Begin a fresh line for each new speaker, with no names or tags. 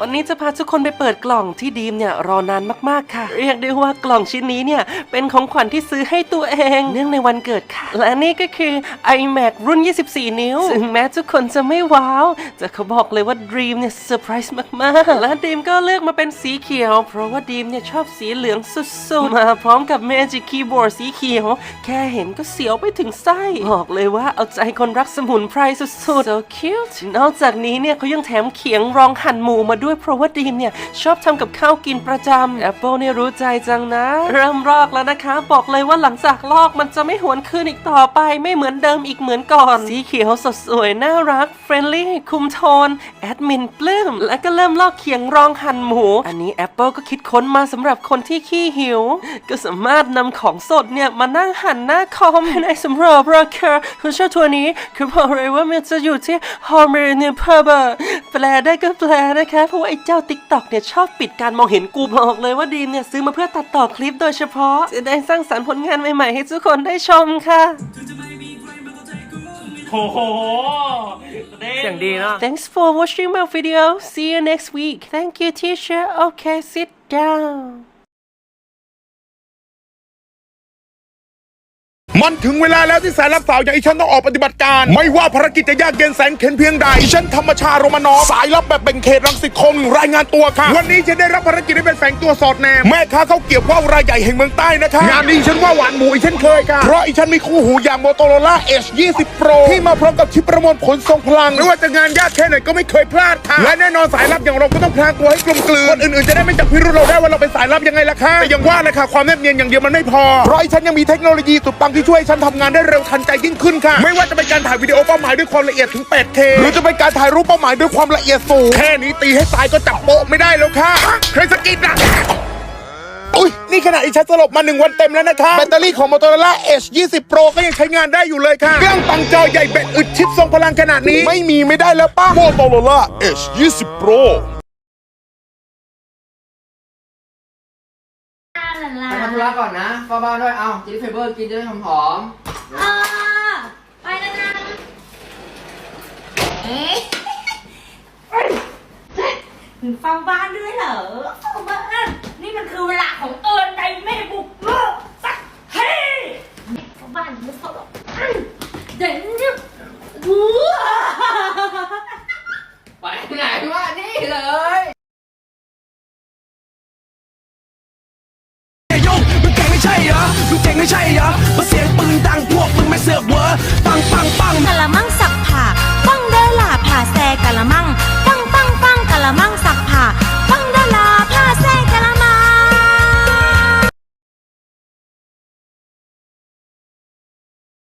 วันนี้จะพาทุกคนไปเปิดกล่องที่ดีมเนี่ยรอนานมากๆค่ะ เรียกได้ว่ากล่องชิ้นนี้เนี่ยเป็นของขวัญที่ซื้อให้ตัวเอง เนื่องในวันเกิดค่ะ และนี่ก็คือ iMac รุ่น 24 นิ้ว ซึ่งแม้ทุกคนจะไม่ว้าวแต่เขาบอกเลยว่า Dream เนี่ยเซอร์ไพรส์มากๆ และดีมก็เลือกมาเป็นสีเขียว เพราะว่าดีมเนี่ยชอบสีเหลืองสุดๆมาพร้อมกับ Magic Keyboard สีเขียว แค่เห็นก็เสียวไปถึงไส้บอกเลยว่าเอาใจคนรักสมุนไพรสุดๆ so cute นอกจากนี้เนี่ยเขายังแถมเขียงรองหั่นหมูมาด้วย้วยเพราะว่าดีมเนี่ยชอบทำกับข้าวกินประจำ Apple เนี่ยรู้ใจจังนะ เริ่มลอกแล้วนะคะ บอกเลยว่าหลังจากลอกมันจะไม่หวนคืนอีกต่อไปไม่เหมือนเดิมอีกเหมือนก่อน สีเขียวสดสวยน่ารักเฟรนลี่คุมโทนแอดมินปลื้มและก็เริ่มลอกเขียงรองหั่นหมู อันนี้ Apple ก็คิดค้นมาสำหรับคนที่ขี้หิว ก็สามารถนำของสดเนี่ยมานั่งหั่นหน้าคอมในสำหรับราคาของเจ้าตัวนี้คือบอกเลยว่ามันจะอยู่ที่ฮอร์เมเนเพอร์เบอร์แปลได้ก็แปลนะคะเพราะว่าไอ้เจ้า TikTok เนี่ยชอบปิดการมองเห็นกูบอกเลยว่าดีมเนี่ยซื้อมาเพื่อตัดต่อคลิปโดยเฉพาะ จะได้สร้างสรรค์ผลงานใหม่ๆ ให้ทุกคนได้ชมค่ะ
โอ้โหเสียงดีเนาะ
Thanks for watching my video see you next week thank you teacher okay sit down
มันถึงเวลาแล้วที่สายรับสาวอย่างอีฉันต้องออกปฏิบัติการ ไม่ว่าภารกิจจะยากเย็นแสนเข็นเพียงใดอีฉันธรรมชาโรมานอฟสายลับแบบแบ่งเขตรังสิตคมรายงานตัวค่ะ วันนี้ฉันได้รับภารกิจให้เป็นแฝงตัวสอดแนมแม่ค้าเขาวเกี่ยวว่าวรายใหญ่แห่งเมืองใต้นะคะงานนี้ฉันว่าหวานหมูอีฉันเคยค่ะเพราะอีฉันมีคู่หูอย่าง Motorola Edge 20 Pro ที่มาพร้อมกับชิปประมวลผลทรงพลังไม่ว่าจะงานยากแค่ไหนก็ไม่เคยพลาดค่ะและแน่นอนสายลับอย่างเราก็ต้องพลางตัวให้กลมกลืนคนอื่นๆจะได้ไม่จับพิรุธเราได้ว่าเราเป็นสายลับยังไงล่ะคะแต่อยังว่าเลยค่ะความแนบเนียนอย่างเดียวมันไม่พอเพราะอีฉันยังมีเทคโนโลยีสุดปังที่ช่วยให้ฉันทำงานได้เร็วทันใจยิ่งขึ้นค่ะ ไม่ว่าจะเป็นการถ่ายวิดีโอเป้าหมายด้วยความละเอียดถึง 8K หรือจะเป็นการถ่ายรูปเป้าหมายด้วยความละเอียดสูง แค่นี้ตีให้ตายก็จับโป๊ะไม่ได้แล้วค่ะ ใครสะกิดนะอุ้ยนี่ขนาดอีฉันสลบมาหนึ่งวันเต็มแล้วนะคะ แบตเตอรี่ของ Motorola Edge 20 Pro ก็ยังใช้งานได้อยู่เลยค่ะ เครื่องปังจอใหญ่แบตอึดชิปทรงพลังขนาดนี้ ไม่มีไม่ได้แล้วป้า Motorola Edge 20 Pro
ไป อนนะเฝ้าบ้านด้วย เอาจิลไฟเบอร์กินจะได้หอม
อ่าไปแล้วนะเอ๊ะถึงเฝ้าบ้านด้วยเหรอเฝ้าบ้านนี่มันคือเวลาของเอิญในแม่บุกโลกสักทีเฝ้าบ้านไม่เฝ้าหรอกอืมเดี๋ยวนี้วู้
ไม่
ใช่